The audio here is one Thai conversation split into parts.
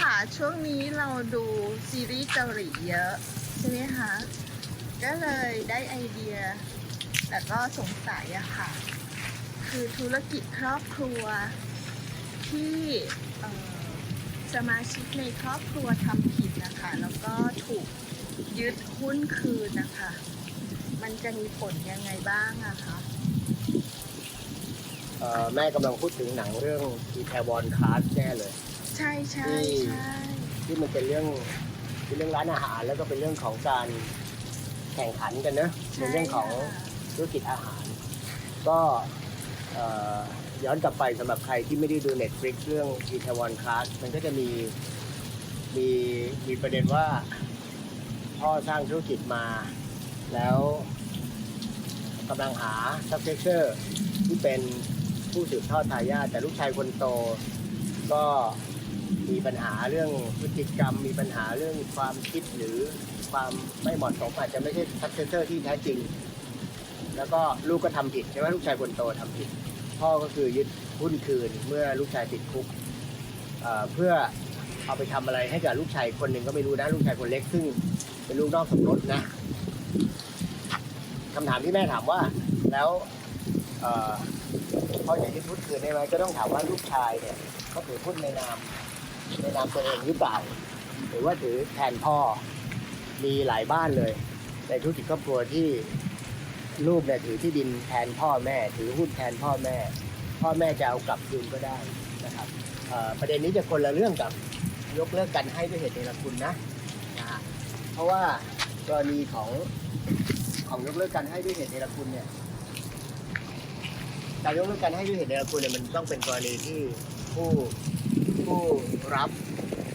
ค่ะ ช่วงนี้เราดูซีรีส์เกาหลีเยอะ ใช่ไหมคะ ก็เลยได้ไอเดียแต่ก็สงสัยอะค่ะ คือธุรกิจครอบครัวที่สมาชิกในครอบครัวทำผิดนะคะ แล้วก็ถูกยึดหุ้นคืนนะคะ มันจะมีผลยังไงบ้างอะคะแม่กำลังพูดถึงหนังเรื่องอีแทวอนคลาสแน่เลย ใช่ใช่ที่ใช่ที่มันเป็นเรื่องเป็นเรื่องร้านอาหารแล้วก็เป็นเรื่องของการแข่งขันกันเนอะในเรื่องของธุรกิจอาหาร ก็ย้อนกลับไปสำหรับใครที่ไม่ได้ดู Netflix เรื่อง e t a w o n Class มันก็จะมีมีมีประเด็นว่า พ่อสร้างธุรกิจมา แล้วกำลังหา successor ที่เป็นผู้สืบทอดทายาทแต่ลูกชายคนโตก็ มีปัญหาเรื่องพฤติกรรม มีปัญหาเรื่องความคิดหรือความไม่เหมาะสมอาจจะไม่ใช่ successor ที่แท้จริง แล้วก็ลูกก็ทำผิดใช่ไหมลูกชายคนโตทำผิด พ่อก็คือยึดหุ้นคืนเมื่อลูกชายติดคุกเเพื่อเอาไปทำอะไรให้กับลูกชายคนหนึ่งก็ไม่รู้นะลูกชายคนเล็กซึ่งเป็นลูกนอกสมรสนะคำถามที่แม่ถามว่าแล้วเอ่อพ่อจะยึดหุ้นคืนได้ไหมก็ต้องถามว่าลูกชายเนี่ยเขาถือหุ้นในนาม ในนามตัวเองหรือเปล่า หรือว่าถือแทนพ่อมีหลายบ้านเลย ในธุรกิจครอบครัวที่ลูกเนี่ยถือที่ดินแทนพ่อแม่ ถือหุ้นแทนพ่อแม่ พ่อแม่จะเอากลับคืนก็ได้นะครับประเด็นนี้จะคนละเรื่องกับยกเลิกกันให้ด้วยเหตุในละคุณนะนะฮะเพราะว่ากรณีของของยกเลิกกันให้ด้วยเหตุในละคุณเนี่ยการยกเลิกกันให้ด้วยเหตุในละคุณเนี่ยมันต้องเป็นกรณีที่ผู้ ผู้รับ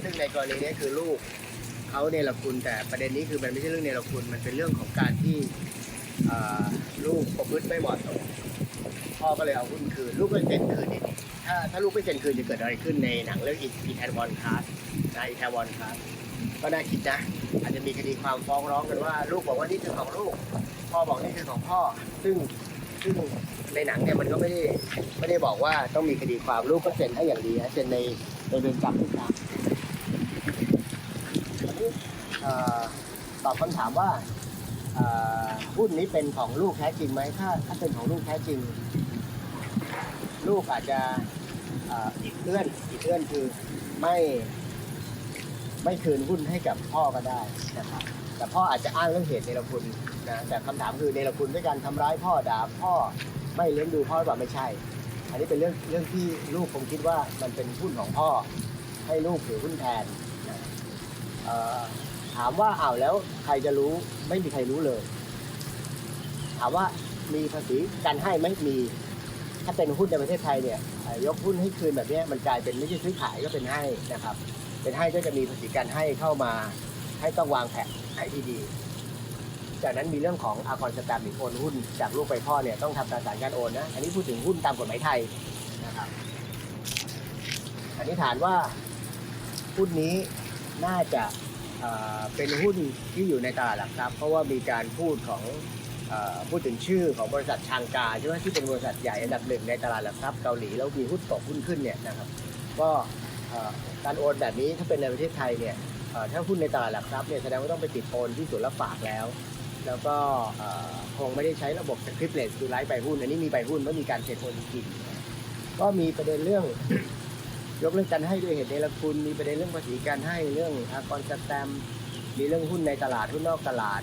ซึ่งในกรณีนี้คือลูกเขาเนรคุณแต่ประเด็นนี้คือมันไม่ใช่เรื่องเนรคุณมันเป็นเรื่องของการที่ลูกประพฤติไม่เหมาะสมพ่อก็เลยเอาหุ้นคืน ลูกก็เซ็นคืนอีกถ้าถ้าลูกไม่เซ็นคืนจะเกิดอะไรขึ้นในหนังเรื่องอีแทนวอนคาร์นะอีแทนวอนคาร์ก็น่าคิดนะอาจจะมีคดีความฟ้องร้องกันว่า ลูกบอกว่านี่คือของลูก พ่อบอกนี่คือของพ่อ ซึ่งซึ่ง ในหนังเนี่ยมันก็ไม่ได้ไม่ได้บอกว่าต้องมีคดีความลูกก็เซ็นให้อย่างดีนะเซ็นในในเรือนจำทุกครั้งอันนี้ตอบคำถามว่าหุ้นนี้เป็นของลูกแท้จริงไหมถ้าถ้าเป็นของลูกแท้จริง ลูกอาจจะอีกเลื่อนอีกเลื่อนคือไม่ไม่คืนหุ้นให้กับพ่อก็ได้นะครับแต่พ่ออาจจะอ้างเรื่องเหตุในรคุณนะแต่คำถามคือในรคุณด้วยการทำร้ายพ่อด่าพ่อ ไม่เลี้ยงดูพ่อหรือเปล่าไม่ใช่ อันนี้เป็นเรื่องเรื่องที่ลูกคงคิดว่ามันเป็นหุ้นของพ่อ ให้ลูกถือหุ้นแทนถามว่าอ้าวแล้วใครจะรู้ไม่มีใครรู้เลย ถามว่ามีภาษีการให้ไหมมี ถ้าเป็นหุ้นในประเทศไทยเนี่ยยกหุ้นให้คืนแบบนี้มันกลายเป็นไม่ใช่ซื้อขายก็เป็นให้นะครับ เป็นให้ก็จะมีภาษีการให้เข้ามาให้ต้องวางแผนให้ดีๆ จากนั้นมีเรื่องของอากรสแตมป์หรือโอนหุ้นจากลูกไปพ่อเนี่ยต้องทำกาสารการโอนนะ อันนี้พูดถึงหุ้นตามกฎหมายไทยนะครับอันนี้ฐานว่าหุ้นนี้น่าจะเป็นหุ้นที่อยู่ในตลาดหลักทรัพย์เพราะว่ามีการพูดของพูดถึงชื่อของบริษัทชางกาใช่ไหมที่เป็นบริษัทใหญ่อันดับหนึ่งในตลาดหลักทรัพย์เกาหลีแล้วมีหุ้นตกหุ้นขึ้นเนี่ยนะครับก็การโอนแบบนี้ถ้าเป็นในประเทศไทยเนี่ยถ้าหุ้นในตลาดหลักทรัพย์เนี่ยแสดงว่าต้องไปติดโอนที่ศูนย์รับฝากแล้ว แล้วก็คงไม่ได้ใช้ระบบสคริปต์เลสคือไลฟ์ใบหุ้น อันนี้มีใบหุ้นไม่มีการเทรดโอนจริงก็มีประเด็นเรื่องยกเลิกการให้ด้วยเหตุในละคุณ มีประเด็นเรื่องภาษีการให้เรื่องอากรสแตมมีเรื่องหุ้นในตลาดหุ้นนอกตลาด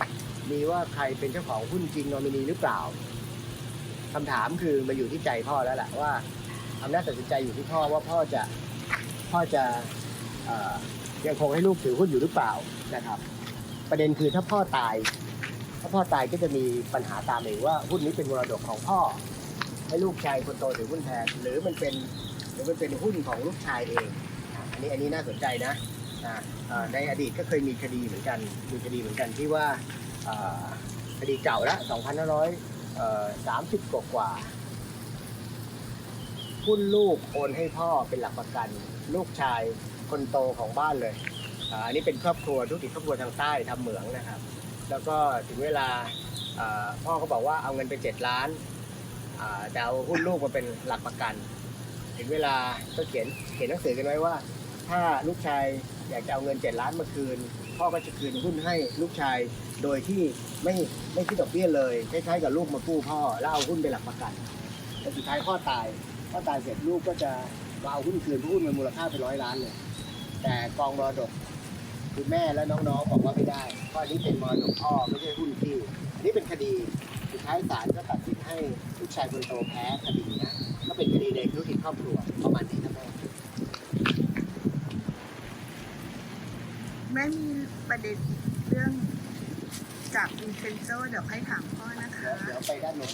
มีว่าใครเป็นเจ้าของหุ้นจริงนอมินีหรือเปล่าคำถามคือมาอยู่ที่ใจพ่อแล้วแหละว่าอำนาจตัดสินใจอยู่ที่พ่อว่าพ่อจะพ่อจะอยังคงให้ลูกถือหุ้นอยู่หรือเปล่านะครับ ประเด็นคือถ้าพ่อตาย พ่อตายก็จะมีปัญหาตามเองว่าหุ้นนี้เป็นมรดกของพ่อ ให้ลูกชายคนโตถือหุ้นแทนหรือมันเป็นหรือมันเป็นหุ้นของลูกชายเองอะอันนี้อันนี้น่าสนใจนะอะอ่อในอดีตก็เคยมีคดีเหมือนกันมีคดีเหมือนกันที่ว่าอ่อคดีเก่าละ2,530กว่ากว่าหุ้นลูกโอนให้พ่อเป็นหลักประกัน ลูกชายคนโตของบ้านเลยอ่าอันนี้เป็นครอบครัวธุรกิจครอบครัวทางใต้ทำเหมืองนะครับ แล้วก็ถึงเวลาพ่อเขาบอกว่าเอาเงินไปเจ็ดล้านอ่าจะเอาหุ้นลูกมาเป็นหลักประกัน ถึงเวลาก็เขียนเขียนหนังสือกันไว้ว่า ถ้าลูกชายอยากจะเอาเงินเจ็ดล้านมาคืน พ่อก็จะคืนหุ้นให้ลูกชายโดยที่ไม่ไม่คิดดอกเบี้ยเลยคล้ายๆกับลูกมากู้พ่อแล้วเอาหุ้นไปหลักประกันแต่สุดท้ายพ่อตายพ่อตายเสร็จลูกก็จะมาเอาหุ้นคืนเพราะหุ้นมันมูลค่าเป็นร้อยล้านเลยแต่กองมรดก คุณแม่และน้องๆบอกว่าไม่ได้เพราะอันนี้เป็นมรดกพ่อไม่ใช่หุ้นพี่อันนี้เป็นคดีสุดท้ายศาลก็ตัดสินให้ลูกชายคนโตแพ้คดีนะก็เป็นคดีในธุรกิจครอบครัวประมาณนี้ครับแม่แม่มีประเด็นเรื่องจากวินเซนโซเดี๋ยวให้ถามพ่อนะคะ เดี๋ยวไปด้านโน้น